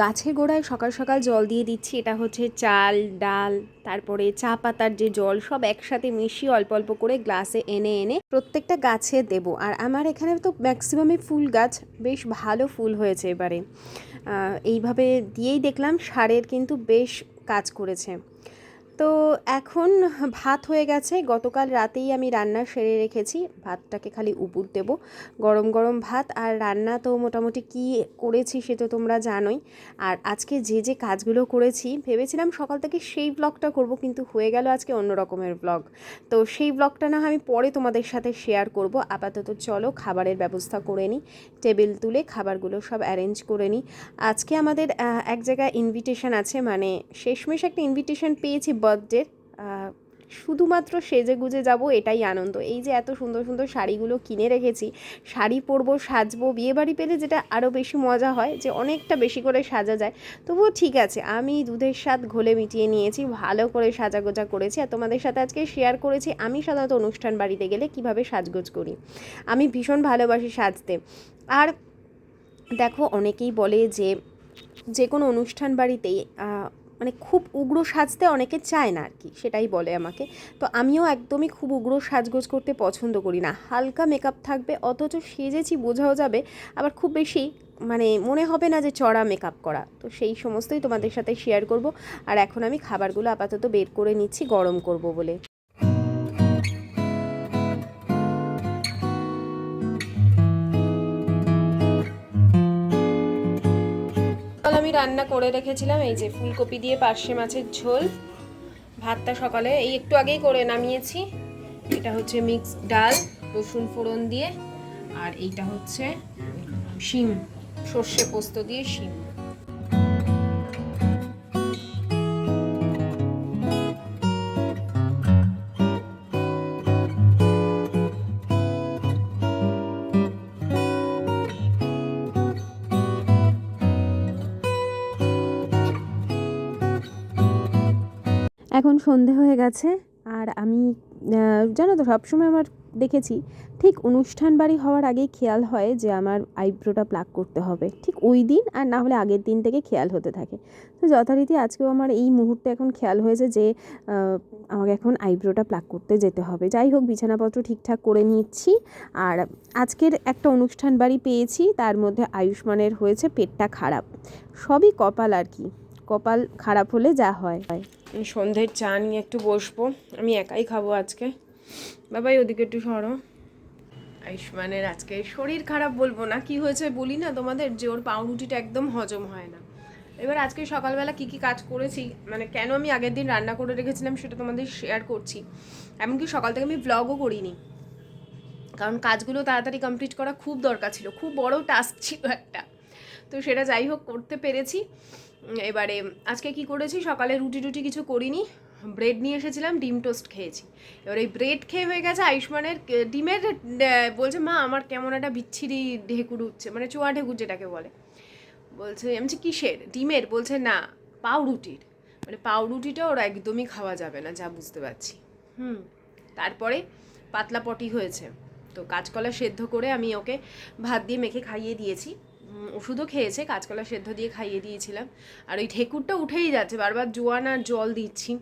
গাছের গোড়ায় সকাল সকাল জল দিয়ে দিচ্ছি। এটা হচ্ছে চাল, ডাল, তারপরে চা পাতার যে জল সব একসাথে মিশিয়ে অল্প অল্প করে গ্লাসে এনে এনে প্রত্যেকটা গাছে দেব। আর আমার এখানে তো ম্যাক্সিমামই ফুল গাছ, বেশ ভালো ফুল হয়েছে এবারে। এইভাবে দিয়েই দেখলাম, সারের কিন্তু বেশ কাজ করেছে। তো এখন ভাত হয়ে গেছে। গতকাল রাতেই আমি রান্না সেরে রেখেছি। ভাতটাকে খালি উপুর দেব। গরম গরম ভাত আর রান্না তো মোটামুটি কি করেছি সে তো তোমরা জানোই। আর আজকে যে যে কাজগুলো করেছি, ভেবেছিলাম সকাল থেকে সেই ব্লগটা করব, কিন্তু হয়ে গেল আজকে অন্য রকমের ব্লগ। তো সেই ব্লগটা না আমি পরে তোমাদের সাথে শেয়ার করব। আপাতত চলো খাবারের ব্যবস্থা করে নিই। টেবিল তুলে খাবারগুলো সব অ্যারেঞ্জ করে নিই। আজকে আমাদের এক জায়গায় ইনভিটেশন আছে। মানে শেষমেশ একটা ইনভিটেশন পেয়েছি বার্থডের শুধুমাত্র সেজে গুজে যাব এটাই আনন্দ। এই যে এত সুন্দর সুন্দর শাড়িগুলো কিনে রেখেছি, শাড়ি পরবো, সাজবো, বিয়েবাড়ি পেলে যেটা আরও বেশি মজা হয় যে অনেকটা বেশি করে সাজা যায়। তবুও ঠিক আছে, আমি দুধের স্বাদ ঘোলে মিটিয়ে নিয়েছি, ভালো করে সাজাগোজা করেছি আর তোমাদের সাথে আজকে শেয়ার করেছি আমি সাধারণত অনুষ্ঠান বাড়িতে গেলে কীভাবে সাজগোজ করি। আমি ভীষণ ভালোবাসি সাজতে। আর দেখো, অনেকেই বলে যে যে কোনো অনুষ্ঠান বাড়িতেই মানে খুব উগ্র সাজতে অনেকে চায় না আর কি সেটাই বলে আমাকে। তো আমিও একদমই খুব উগ্র সাজগোজ করতে পছন্দ করি না। হালকা মেকআপ থাকবে, অথচ সেজেছি, বোঝাও যাবে, আবার খুব বেশি মানে মনে হবে না যে চড়া মেকআপ করা। তো সেই সমস্তই তোমাদের সাথে শেয়ার করব, আর এখন আমি খাবারগুলো আপাতত বের করে নিচ্ছি, গরম করব বলে। আমি রান্না করে রেখেছিলাম, এই যে ফুলকপি দিয়ে পার্শে মাছের ঝোল। ভাতটা সকালে এই একটু আগেই করে নামিয়েছি। এটা হচ্ছে মিক্স ডাল, রসুন ফোড়ন দিয়ে। আর এইটা হচ্ছে শিম, সর্ষে পোস্ত দিয়ে শিম। এখন সন্ধে হয়ে গেছে আর আমি জানো তো সবসময় আমার দেখেছি, ঠিক অনুষ্ঠান বাড়ি হওয়ার আগেই খেয়াল হয় যে আমার আইব্রোটা প্লাক করতে হবে। ঠিক ওই দিন আর না হলে আগের দিন থেকে খেয়াল হতে থাকে। তো যথারীতি আজকেও আমার এই মুহূর্তে এখন খেয়াল হয়েছে যে আমাকে এখন আইব্রোটা প্লাক করতে যেতে হবে। যাই হোক, বিছানাপত্র ঠিকঠাক করে নিচ্ছি। আর আজকের একটা অনুষ্ঠান বাড়ি পেয়েছি, তার মধ্যে আয়ুষ্মানের হয়েছে পেটটা খারাপ। সবই কপাল আর কি, কপাল খারাপ হলে যা হয়। সন্ধ্যের চা নিয়ে একটু বসবো। আমি একাই খাব আজকে। বাবাই ওদিকে একটু সরো। আয়ুষ্মানের আজকে শরীর খারাপ বলব না। কি হয়েছে বলি না তোমাদের? যে ওর পাউরুটিটা একদম হজম হয় না। এবার আজকে সকালবেলা কি কি কাজ করেছি মানে কেন আমি আগের দিন রান্না করে রেখেছিলাম সেটা তোমাদের শেয়ার করছি। এমনকি সকাল থেকে আমি ব্লগও করিনি। কারণ কাজগুলো তাড়াতাড়ি কমপ্লিট করা খুব দরকার ছিল। খুব বড় টাস্ক ছিল একটা। তো সেটা যাই হোক, করতে পেরেছি। এবারে আজকে কি করেছি? সকালে রুটি টুটি কিছু করিনি। ব্রেড নিয়ে এসেছিলাম, ডিম টোস্ট খেয়েছি। এবার এই ব্রেড খেয়ে হয়ে গেছে আয়ুষ্মানের ডিমের বলছে, মা, আমার কেমন একটা বিচ্ছিরি ঢেকুর উঠছে মানে চোয়া ঢেকুর যেটাকে বলে। বলছে, আমি কিসের? ডিমের? বলছে, না, পাউরুটির। মানে পাউরুটিটা ওরা একদমই খাওয়া যাবে না, যা বুঝতে পারছি। হুম, তারপরে পাতলা পটি হয়েছে। তো কাঁচকলা সেদ্ধ করে আমি ওকে ভাত দিয়ে মেখে খাইয়ে দিয়েছি। ওষুধও খেয়েছে কাঁচকলা সেদ্ধ দিয়ে খাইয়ে দিয়েছিলাম। আর ওই ঠেকুরটা উঠেই যাচ্ছে বারবার জোয়ান আর জল দিচ্ছি।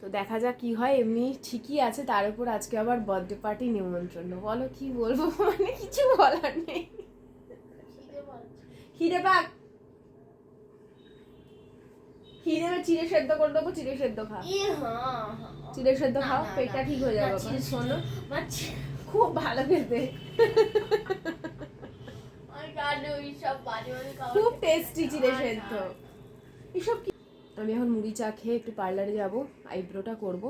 তো দেখা যাক কি হয় এমনি ঠিকই আছে তার উপর আজকে আবার বার্থডে পার্টি নিমন্ত্রণ। বলো কি বলব মানে কিছু বলার নেই। খিদে পাক। পেয়ে চিড়ে সেদ্ধ করে দেবো চিড়ে সেদ্ধ খা। চিড়ে সেদ্ধ খাও পেটটা ঠিক হয়ে যাবে শোনো খুব ভালো খেতে আমি জানি ওই সব বাজে বাজে খাবার খুব টেস্টি হয়। চিড়ে আর সেদ্ধ। এসব কি? আমি এখন মুড়ি চা খেয়ে একটু পার্লারে যাব আইব্রোটা করব।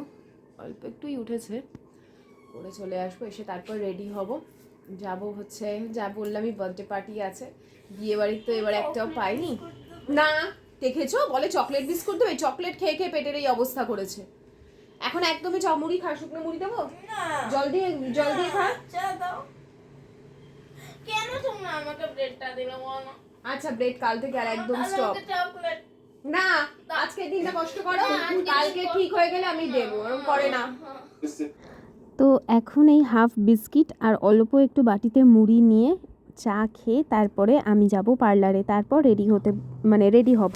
অল্প একটুই উঠেছে। করে চলে আসব এসে তারপর রেডি হব। যাব হচ্ছে যা বললামই বার্থডে পার্টি আছে। বিয়ে বাড়ির তো এবার একটাও পাইনি। না দেখেছ? বলে চকলেট বিস্কুট দেবে চকলেট খেয়ে খেয়ে পেটের এই অবস্থা করেছে। এখন একদমই চ মুড়ি খা শুকনো মুড়ি দেবো? জল দিয়ে জল দিয়ে খা। দাও। কেন তোমরা আমাকে ব্রেডটা দিলে বলো? আচ্ছা ব্রেড কাল থেকে আর একদম স্টপ চকলেট না আজকে দিনটা কষ্ট করো কালকে ঠিক হয়ে গেলে আমি দেবো ওরকম করে না। তো এখন এই হাফ বিস্কিট আর অল্প একটু বাটিতে মুড়ি নিয়ে চা খেয়ে তারপরে আমি যাব পার্লারে তারপর রেডি হতে মানে রেডি হব।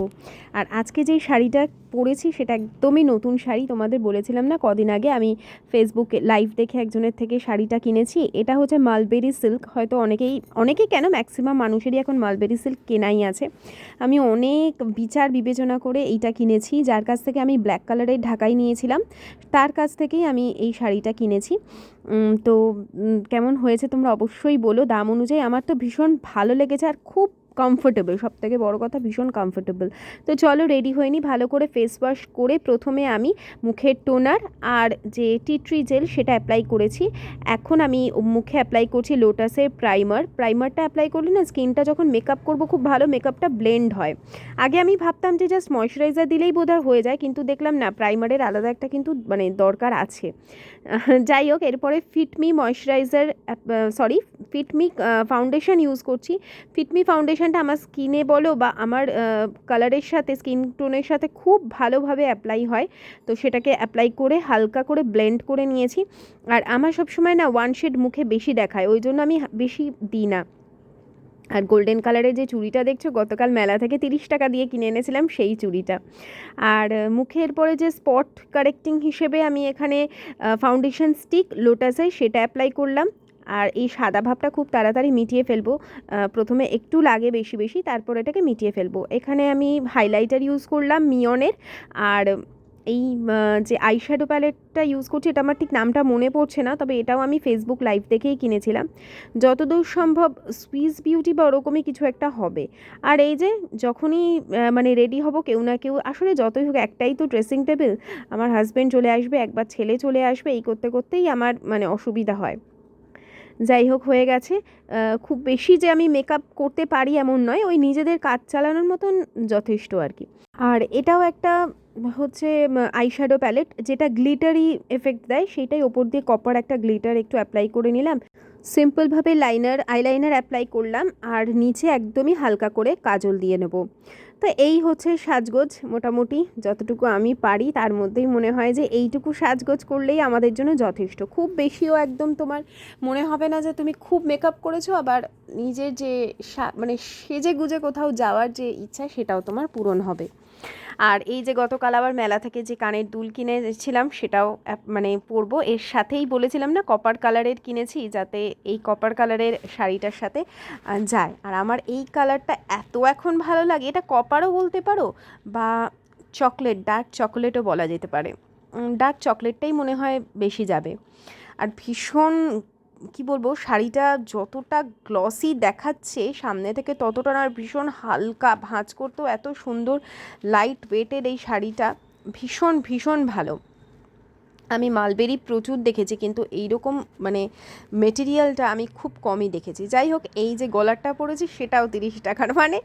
আর আজকে যেই শাড়িটা পরেছি সেটা একদমই নতুন শাড়ি। তোমাদের বলেছিলাম না, কদিন আগে আমি ফেসবুকে লাইভ দেখে একজনের থেকে শাড়িটা কিনেছি। এটা হচ্ছে মালবেরি সিল্ক হয়তো অনেকেই অনেকেই কেন ম্যাক্সিমাম মানুষেরই এখন মালবেরি সিল্ক কেনাই আছে। আমি অনেক বিচার বিবেচনা করে এইটা কিনেছি। যার কাছ থেকে আমি ব্ল্যাক কালারের ঢাকাই নিয়েছিলাম, তার কাছ থেকেই আমি এই শাড়িটা কিনেছি। তো কেমন হয়েছে তোমরা অবশ্যই বলো। দাম অনুযায়ী আমার তো ভীষণ ভালো লেগেছে। আর খুব কমফোর্টেবল সব থেকে বড়ো কথা ভীষণ কমফোর্টেবল তো চলো রেডি হয়ে নিই ভালো করে ফেস ওয়াশ করে প্রথমে আমি মুখের টোনার আর যে টি ট্রি জেল সেটা অ্যাপ্লাই করেছি। এখন আমি মুখে অ্যাপ্লাই করছি লোটাসের প্রাইমার প্রাইমারটা অ্যাপ্লাই করলে না স্কিনটা যখন মেকআপ করব খুব ভালো মেকআপটা ব্লেন্ড হয়। আগে আমি ভাবতাম যে জাস্ট ময়শ্চারাইজার দিলেই বোধহয় হয়ে যায়, কিন্তু দেখলাম না প্রাইমারের আলাদা একটা কিন্তু মানে দরকার আছে। যাই হোক, এরপরে Fit Me moisturiser sorry Fit Me foundation use করছি। ফিটমি ফাউন্ডেশনটা আমার স্কিনে বলো বা আমার কালারের সাথে স্কিন টোনের সাথে খুব ভালোভাবে অ্যাপ্লাই হয়। তো সেটাকে অ্যাপ্লাই করে হালকা করে ব্লেন্ড করে নিয়েছি। আর আমার সবসময় না ওয়ান শেড মুখে বেশি দেখায়, ওই জন্য আমি বেশি দিই না। আর গোল্ডেন কালারের যে চুড়িটা দেখছ, গতকাল মেলা থেকে তিরিশ টাকা দিয়ে কিনে এনেছিলাম সেই চুড়িটা। আর মুখের পরে যে স্পট কারেক্টিং হিসেবে আমি এখানে ফাউন্ডেশন স্টিক লোটাসের সেটা অ্যাপ্লাই করলাম। আর এই সাদা ভাবটা খুব তাড়াতাড়ি মিটিয়ে ফেলব। প্রথমে একটু লাগে বেশি বেশি, তারপর এটাকে মিটিয়ে ফেলব। এখানে আমি হাইলাইটার ইউজ করলাম মিয়নের আর এই যে আইশ্যাডো প্যালেটটা ইউজ করছি, এটা আমার ঠিক নামটা মনে পড়ছে না, তবে এটাও আমি ফেসবুক লাইভ দেখেই কিনেছিলাম। যতদূর সম্ভব সুইস বিউটি বা ওরকমই কিছু একটা হবে। আর এই যে যখনই মানে রেডি হব কেউ না কেউ, আসলে যতই হোক, একটাই তো ড্রেসিং টেবিল আমার হাজব্যান্ড চলে আসবে, একবার ছেলে চলে আসবে, এই করতে করতেই আমার মানে অসুবিধা হয়। যাই হোক হয়ে গেছে। খুব বেশি যে আমি মেকআপ করতে পারি এমন নয়, ওই নিজেদের কাজ চালানোর মতন যথেষ্ট আর কি। আর এটাও একটা হচ্ছে আইশ্যাডো প্যালেট যেটা গ্লিটারি এফেক্ট দেয় সেটাই ওপর দিয়ে কপার একটা গ্লিটার একটু অ্যাপ্লাই করে নিলাম। সিম্পলভাবে লাইনার আইলাইনার অ্যাপ্লাই করলাম, আর নিচে একদমই হালকা করে কাজল দিয়ে নেব। তো এই হচ্ছে সাজগোজ মোটামুটি যতটুকু আমি পারি। তার মধ্যেই মনে হয় যে এইটুকু সাজগোজ করলেই আমাদের জন্য যথেষ্ট। খুব বেশিও একদম তোমার মনে হবে না যে তুমি খুব মেকআপ করেছ, আবার নিজের যে মানে সেজে গুজে কোথাও যাওয়ার যে ইচ্ছা সেটাও তোমার পূরণ হবে। আর এই যে গতকাল আবার মেলা থেকে যে কানের দুল কিনেছিলাম, সেটাও মানে পরবো। এর সাথেই বলেছিলাম না কপার কালারের কিনেছি যাতে এই কপার কালারের শাড়িটার সাথে যায়। আর আমার এই কালারটা এত এখন ভালো লাগে, এটা কপারও বলতে পারো বা চকলেট ডার্ক চকলেটও বলা যেতে পারে। ডার্ক চকলেটটাই মনে হয় বেশি যাবে। আর ভীষণ কি বলব, শাড়িটা যতটা গ্লসি দেখাচ্ছে, সামনে থেকে ততটা না ভীষণ হালকা ভাঁজ করতেও এত সুন্দর লাইট ওয়েটের এই শাড়িটা, ভীষণ ভীষণ ভালো। আমি মালবেরি প্রচুর দেখেছি, কিন্তু এইরকম মানে মেটেরিয়ালটা আমি খুব কমই দেখেছি। যাই হোক, এই যে গলারটা পরেছি, সেটাও তিরিশ টাকার। মানে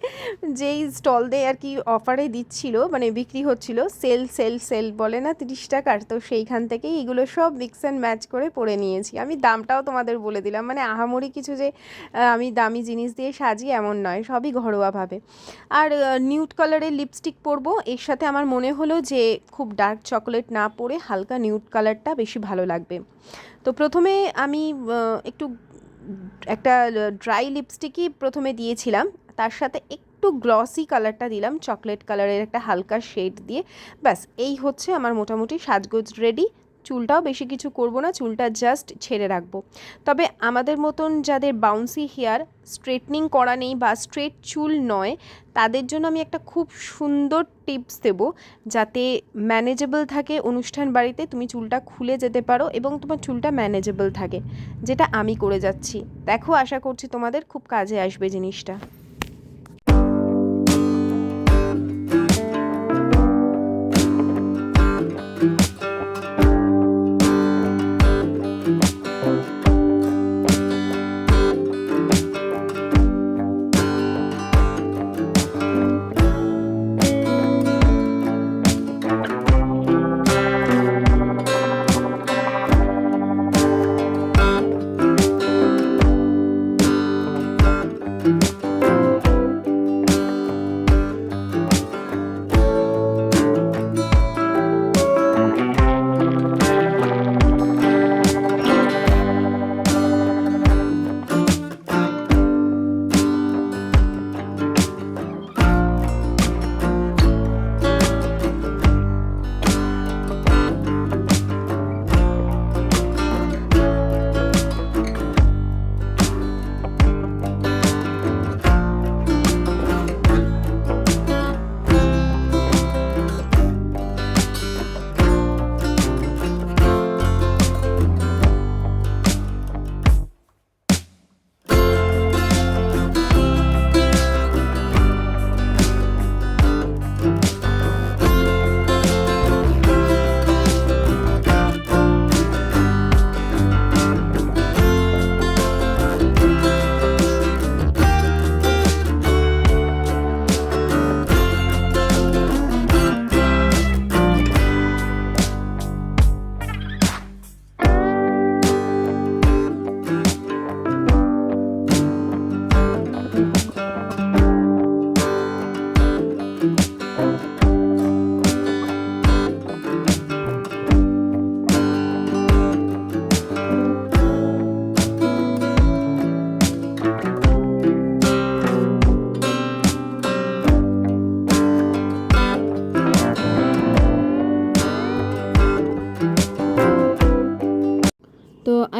যেই স্টল দিয়ে আর কি অফারে দিচ্ছিল মানে বিক্রি হচ্ছিল সেল সেল সেল বলে না তিরিশ টাকার, তো সেইখান থেকেই এগুলো সব মিক্স অ্যান্ড ম্যাচ করে পরে নিয়েছি। আমি দামটাও তোমাদের বলে দিলাম মানে আহামরি কিছু যে আমি দামি জিনিস দিয়ে সাজি এমন নয়, সবই ঘরোয়াভাবে। আর নিউড কালারের লিপস্টিক পরবো, এর সাথে আমার মনে হলো যে খুব ডার্ক চকোলেট না পরে হালকা নিউড কালারটা বেশি ভালো লাগবে। তো প্রথমে আমি একটু একটা ড্রাই লিপস্টিকই প্রথমে দিয়েছিলাম। তার সাথে একটু গ্লসি কালারটা দিলাম চকলেট কালারের একটা হালকা শেড দিয়ে। ব্যাস, এই হচ্ছে আমার মোটামুটি সাজগোজ রেডি চুলটাও বেশি কিছু করব না, চুলটা জাস্ট ছেড়ে রাখব। তবে আমাদের মতন যাদের বাউন্সি হেয়ার স্ট্রেটনিং করা নেই বা স্ট্রেট চুল নয়, তাদের জন্য আমি একটা খুব সুন্দর টিপস দেব যাতে ম্যানেজেবল থাকে অনুষ্ঠান বাড়িতে, তুমি চুলটা খুলে যেতে পারো এবং তোমার চুলটা ম্যানেজেবল থাকে, যেটা আমি করে যাচ্ছি। দেখো, আশা করছি তোমাদের খুব কাজে আসবে জিনিসটা।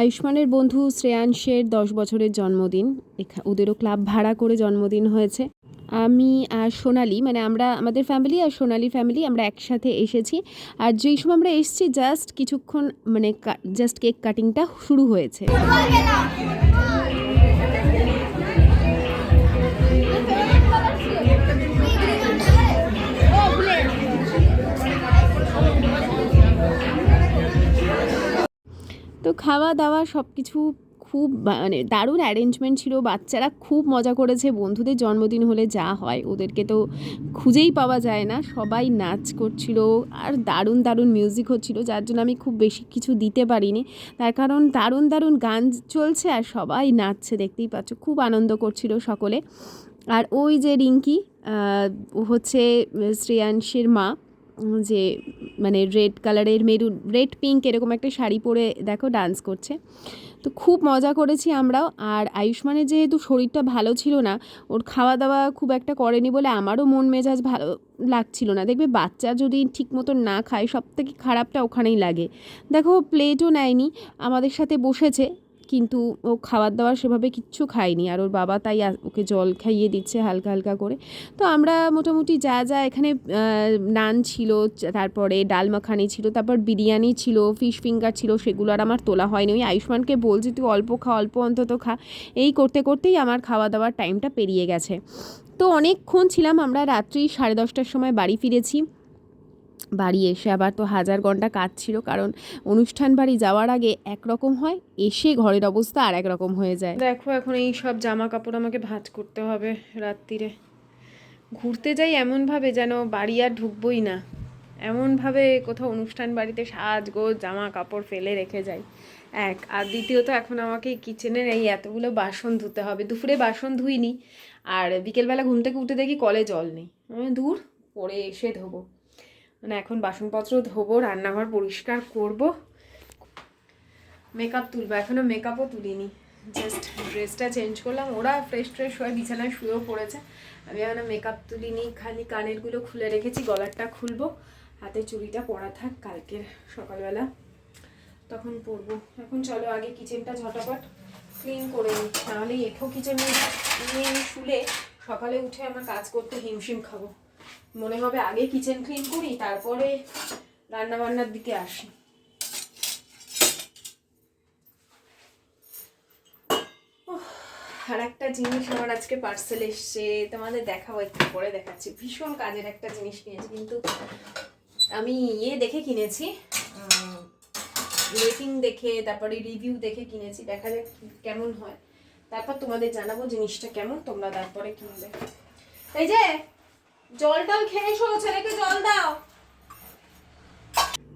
আয়ুষ্মানের বন্ধু শ্রেয়াংশের দশ বছরের জন্মদিন। এখা- ওদেরও ক্লাব ভাড়া করে জন্মদিন হয়েছে। আমি আর সোনালি মানে আমরা, আমাদের ফ্যামিলি আর সোনালি ফ্যামিলি আমরা একসাথে এসেছি। আর যেই সময় আমরা এসেছি জাস্ট কিছুক্ষণ মানে জাস্ট কেক কাটিংটা শুরু হয়েছে। তো খাওয়া দাওয়া সব কিছু খুব মানে দারুণ অ্যারেঞ্জমেন্ট ছিল। বাচ্চারা খুব মজা করেছে। বন্ধুদের জন্মদিন হলে যা হয়, ওদেরকে তো খুঁজেই পাওয়া যায় না। সবাই নাচ করছিল আর দারুণ দারুণ মিউজিক হচ্ছিল, যার জন্য আমি খুব বেশি কিছু দিতে পারিনি। তার কারণ দারুণ দারুণ গান চলছে আর সবাই নাচছে, দেখতেই পাচ্ছ। খুব আনন্দ করছিল সকলে। আর ওই যে রিঙ্কি হচ্ছে শ্রেয়াংশের মা যে মানে রেড কালারের মেরুন রেড পিঙ্ক এরকম একটা শাড়ি পরে দেখো ডান্স করছে। তো খুব মজা করেছি আমরাও। আর আয়ুষ্মানের যেহেতু শরীরটা ভালো ছিল না, ওর খাওয়া দাওয়া খুব একটা করেনি বলে আমারও মন মেজাজ ভালো লাগছিল না। দেখবে বাচ্চা যদি ঠিক মতো না খায় সব থেকে খারাপটা ওখানেই লাগে। দেখো প্লেটও নেয়নি, আমাদের সাথে বসেছে। কিন্তু ও খাবার দাবার সেভাবে কিচ্ছু খায়নি। আর ওর বাবা তাই ওকে জল খাইয়ে দিচ্ছে হালকা হালকা করে। তো আমরা মোটামুটি যা যা এখানে নান ছিল, তারপরে ডাল মাখানি ছিল, তারপর বিরিয়ানি ছিল, ফিশ ফিঙ্গার ছিল, সেগুলো আর আমার তোলা হয়নি। ওই আয়ুষ্মানকে বলছি, তুই অল্প খা, অল্প অন্তত খা। এই করতে করতেই আমার খাওয়া দাওয়ার টাইমটা পেরিয়ে গেছে। তো অনেকক্ষণ ছিলাম আমরা রাত্রি সাড়ে দশটার সময় বাড়ি ফিরেছি। বাড়ি এসে আবার তো হাজার ঘণ্টা কাজ ছিল, কারণ অনুষ্ঠান বাড়ি যাওয়ার আগে একরকম হয়, এসে ঘরের অবস্থা আর একরকম হয়ে যায়। দেখো এখন এই সব জামা কাপড় আমাকে ভাঁজ করতে হবে রাত্রিরে। ঘুরতে যাই এমনভাবে যেন বাড়ি আর ঢুকবই না। এমনভাবে কোথাও অনুষ্ঠান বাড়িতে সাজগোজ জামা কাপড় ফেলে রেখে যাই। এক, আর দ্বিতীয়ত এখন আমাকে কিচেনের এই এতগুলো বাসন ধুতে হবে। দুপুরে বাসন ধুইনি, আর বিকেলবেলা ঘুম থেকে উঠে দেখি কলে জল নেই। আমি দূর পরে এসে ধোবো। মানে এখন বাসনপত্র ধোবো, রান্নাঘর পরিষ্কার করব। মেকআপ তুলবো এখনও মেকআপও তুলিনি। জাস্ট ড্রেসটা চেঞ্জ করলাম। ওরা ফ্রেশ ট্রেশ হয়ে বিছানায় শুয়েও পড়েছে। আমি এখনও মেকআপ তুলিনি, খালি কানেরগুলো খুলে রেখেছি, গলারটা খুলবো। হাতে চুড়িটা পরা থাক, কালকের সকালবেলা তখন পরবো। এখন চলো আগে কিচেনটা ঝটাপট ক্লিন করে নিই। নাহলে এঠো কিচেনে নিয়ে শুলে সকালে উঠে আমার কাজ করতে হিমশিম খাব। মনে হবে আগে কিচেন ক্লিন করি, তারপরে রান্না বান্নার দিকে আসি। আর একটা জিনিস আমার আজকে পার্সেল এসছে, তোমাদের দেখাবো, একটু পরে দেখাচ্ছি। ভীষণ কাজের একটা জিনিস কিনেছি কিন্তু আমি ইয়ে দেখে কিনেছি রেটিং দেখে, তারপরে রিভিউ দেখে কিনেছি, দেখা যাক কেমন হয়। তারপর তোমাদের জানাব জিনিসটা কেমন, তোমরা তারপরে কিনবে। এই যে জল টল খেয়ে এসো ছেলেকে জল দাও।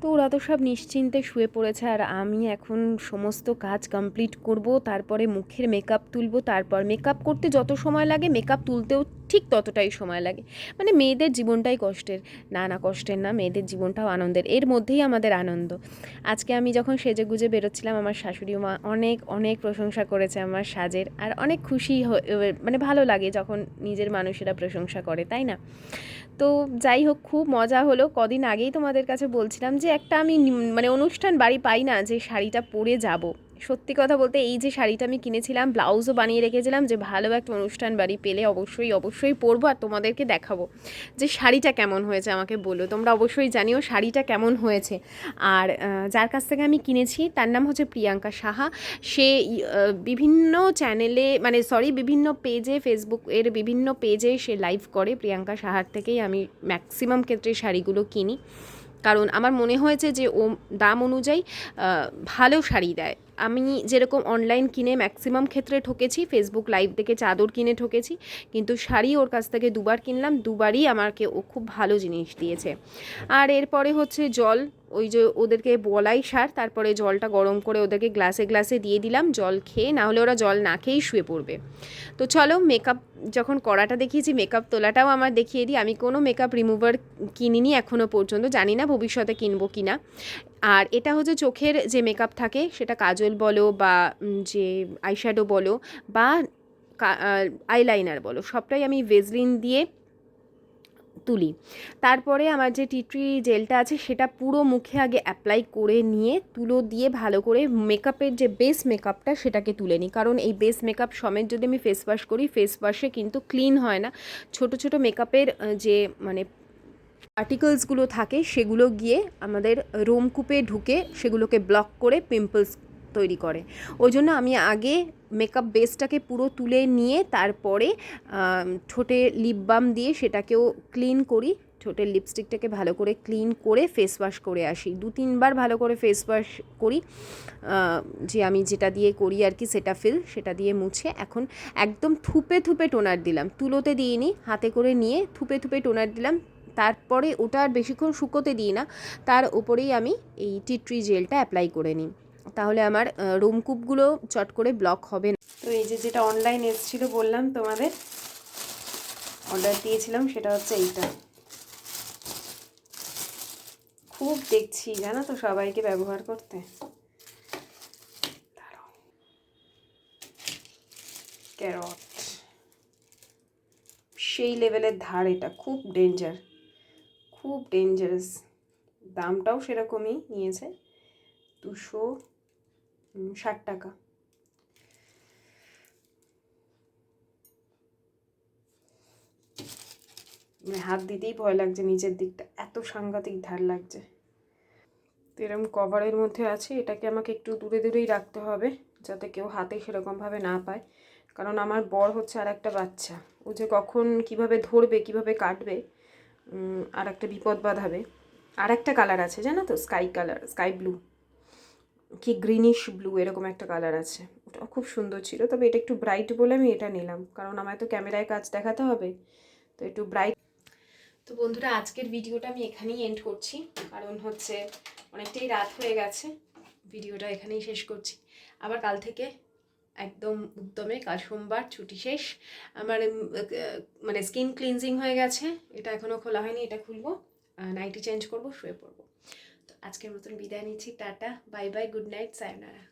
তো ওরা তো সব নিশ্চিন্তে শুয়ে পড়েছে আর আমি এখন সমস্ত কাজ কমপ্লিট করব, তারপরে মুখের মেকআপ তুলব, তারপর মেকআপ করতে যত সময় লাগে মেকআপ তুলতেও ঠিক ততটাই সময় লাগে। মানে মেয়েদের জীবনটাই কষ্টের, না না কষ্টের না, মেয়েদের জীবনটাও আনন্দের, এর মধ্যেই আমাদের আনন্দ। আজকে আমি যখন সেজে গুজে বেরোচ্ছিলাম, আমার শাশুড়ি মা অনেক অনেক প্রশংসা করেছে আমার সাজের, আর অনেক খুশি মানে ভালো লাগে যখন নিজের মানুষেরা প্রশংসা করে, তাই না? তো যাই হোক, খুব মজা হলো। কদিন আগেই তোমাদের কাছে বলছিলাম যে, একটা আমি মানে অনুষ্ঠান বাড়ি পাই না যে, শাড়িটা পরে যাব। সত্যি কথা বলতে এই যে শাড়িটা আমি কিনেছিলাম, ব্লাউজও বানিয়ে রেখেছিলাম, যে ভালো একটা অনুষ্ঠান বাড়ি পেলে অবশ্যই অবশ্যই পরবো আর তোমাদেরকে দেখাবো যে শাড়িটা কেমন হয়েছে, আমাকে বলো। তোমরা অবশ্যই জানিও শাড়িটা কেমন হয়েছে। আর যার কাছ থেকে আমি কিনেছি, তার নাম হচ্ছে প্রিয়াঙ্কা সাহা। সে বিভিন্ন চ্যানেলে মানে সরি বিভিন্ন পেজে ফেসবুক এর বিভিন্ন পেজে সে লাইভ করে। প্রিয়াঙ্কা সাহার থেকেই আমি ম্যাক্সিমাম ক্ষেত্রে শাড়িগুলো কিনি। কারণ আমার মনে হয়েছে যে ও দাম অনুযায়ী ভালো শাড়ি দেয়। আমি যেরকম অনলাইন কিনে ম্যাক্সিমাম ক্ষেত্রে ঠকেছি ফেসবুক লাইভ থেকে চাদর কিনে ঠকেছি, কিন্তু শাড়ি ওর কাছ থেকে দুবার কিনলাম, দুবারই আমাকে ও খুব ভালো জিনিস দিয়েছে। আর এরপরে হচ্ছে জল ওই যে ওদেরকে বলাই সার, তারপরে জলটা গরম করে ওদেরকে গ্লাসে গ্লাসে দিয়ে দিলাম, জল খেয়ে না হলে ওরা জল না খেয়েই শুয়ে পড়বে। তো চলো মেকআপ যখন করাটা দেখিয়েছি মেকআপ তোলাটাও আমার দেখিয়ে দিই। আমি কোনো মেকআপ রিমুভার কিনিনি এখনও পর্যন্ত, জানি না ভবিষ্যতে কিনবো কি না আর এটা হচ্ছে চোখের যে মেকআপ থাকে, সেটা কাজল বলো বা যে আইশ্যাডো বলো বা আইলাইনার বলো, সবটাই আমি ভেজলিন দিয়ে তুলি। তারপরে আমার যে টিট্রি জেলটা আছে, সেটা পুরো মুখে আগে অ্যাপ্লাই করে নিয়ে তুলো দিয়ে ভালো করে মেকআপের যে বেস মেকআপটা সেটাকে তুলে নিই। কারণ এই বেস মেকআপ সমেত যদি আমি ফেস ওয়াশ করি ফেস ওয়াশে কিন্তু ক্লিন হয় না। ছোট ছোট মেকআপের যে মানে পার্টিকলসগুলো থাকে, সেগুলো গিয়ে আমাদের রোমকূপে ঢুকে সেগুলোকে ব্লক করে পিম্পলস তৈরি করে। ওই জন্য আমি আগে মেকআপ বেসটাকে পুরো তুলে নিয়ে তারপরে ঠোঁটে লিপ বাম দিয়ে সেটাকেও ক্লিন করি। ঠোঁটের লিপস্টিকটাকে ভালো করে ক্লিন করে ফেস ওয়াশ করে আসি। দু, তিনবার ভালো করে ফেস ওয়াশ করি। যে আমি যেটা দিয়ে করি আর কি সেটা ফিল সেটা দিয়ে মুছে। এখন একদম থুপে থুপে টোনার দিলাম। তুলোতে দিইনি, হাতে করে নিয়ে থুপে থুপে টোনার দিলাম। তারপরে ওটা আর বেশিক্ষণ শুকোতে দিই না। তার উপরেই আমি এই টিট্রি জেলটা অ্যাপ্লাই করে নিই। তাহলে আমার রুমকূপগুলো চট করে ব্লক হবে না। তো এই যে যেটা অনলাইন এসেছিল বললাম তোমাদের অর্ডার দিয়েছিলাম, সেটা হচ্ছে এইটা। খুব দেখছি, জানো তো সবাইকে ব্যবহার করতে। ক্যারট। সেই লেভেলের ধার এটা, খুব ডেঞ্জার খুব ডেঞ্জারাস দামটাও সেরকমই নিয়েছে। দুশো ষাট টাকা। মানে হাত দিতেই ভয় লাগছে নিচের দিকটা। এত সাংঘাতিক ধার লাগছে। তো এরকম কভারের মধ্যে আছে, এটাকে আমাকে একটু দূরে দূরেই রাখতে হবে, যাতে কেউ হাতে সেরকমভাবে না পায়। কারণ আমার বর হচ্ছে আর একটা বাচ্চা। ও যে কখন কীভাবে ধরবে, কীভাবে কাটবে আর একটা বিপদ বাঁধাবে। আর একটা কালার আছে, জানো তো? Sky colour, sky blue. কি গ্রিনিশ ব্লু এরকম একটা কালার আছে। ওটা খুব সুন্দর ছিল, তবে এটা একটু ব্রাইট বলে আমি এটা নিলাম, কারণ আমায় তো ক্যামেরায় কাজ দেখাতে হবে, তো একটু ব্রাইট তো বন্ধুরা, আজকের ভিডিওটা আমি এখানেই এন্ড করছি, কারণ হচ্ছে অনেকটাই রাত হয়ে গেছে, ভিডিওটা এখানেই শেষ করছি। আবার কাল থেকে একদম উদ্যমে কাল সোমবার, ছুটি শেষ। আমার মানে স্কিন ক্লিনজিং হয়ে গেছে, এটা এখনও খোলা হয়নি, এটা খুলবো নাইটি চেঞ্জ করব, শুয়ে পড়ব। আজকের মতন বিদায় নিচ্ছি tata bye bye good night sayonara